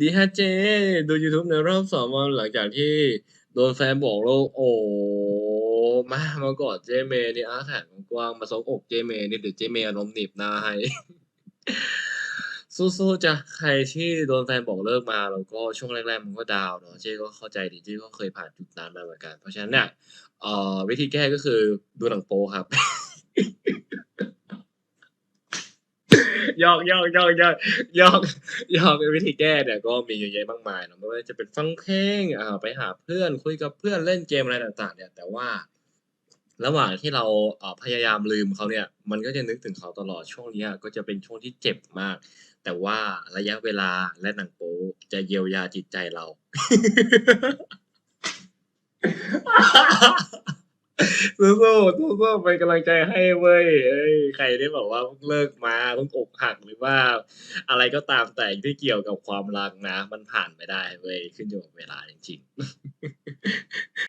ดีฮะเจ ดูยูทูบในรอบสองวันหลังจากที่โดนแฟนบอกโลกโอ้มามากอดเจเมนี่อาแขนกว้างมาซบอกเจเมนี่เดี๋ยวเจเมอานมหนีบหน้าให้ สู้ๆจ้ะใครที่โดนแฟนบอกเลิกมาแล้วก็ช่วงแรกๆมันก็ดาวเนาะเจ๊ก็เข้าใจดีเจ๊ก็เคยผ่านจุดนั้นมาเหมือนกัน เพราะฉะนั้นเนี่ยวิธีแก้ก็คือดูหนังโป๊ครับ ยอกยอกยอกยอกยอกยอกวิธีแก้เนี่ยก็มีเยอะแยะมากมายเนาะไม่ว่าจะเป็นฟังเพลงอ่าไปหาเพื่อนคุยกับเพื่อนเล่นเกมอะไรต่าง ๆ เนี่ย แต่ว่า ระหว่างที่เราพยายามลืมเขาเนี่ย มันก็จะนึกถึงเขาตลอดช่วงนี้ก็จะเป็นช่วงที่เจ็บมาก แต่ว่าระยะเวลาและหนังโป๊จะเยียวยาจิตใจเรา สู้ๆสู้ๆเป็นกำลังใจให้เว้ยเอ้ยใครได้บอกว่าเพิ่งเลิกมาเพิ่งอกหักหรือว่า อะไรก็ตามแต่ที่เกี่ยวกับความรักนะ มันผ่านไม่ได้เว้ยขึ้นอยู่กับเวลาจริงๆ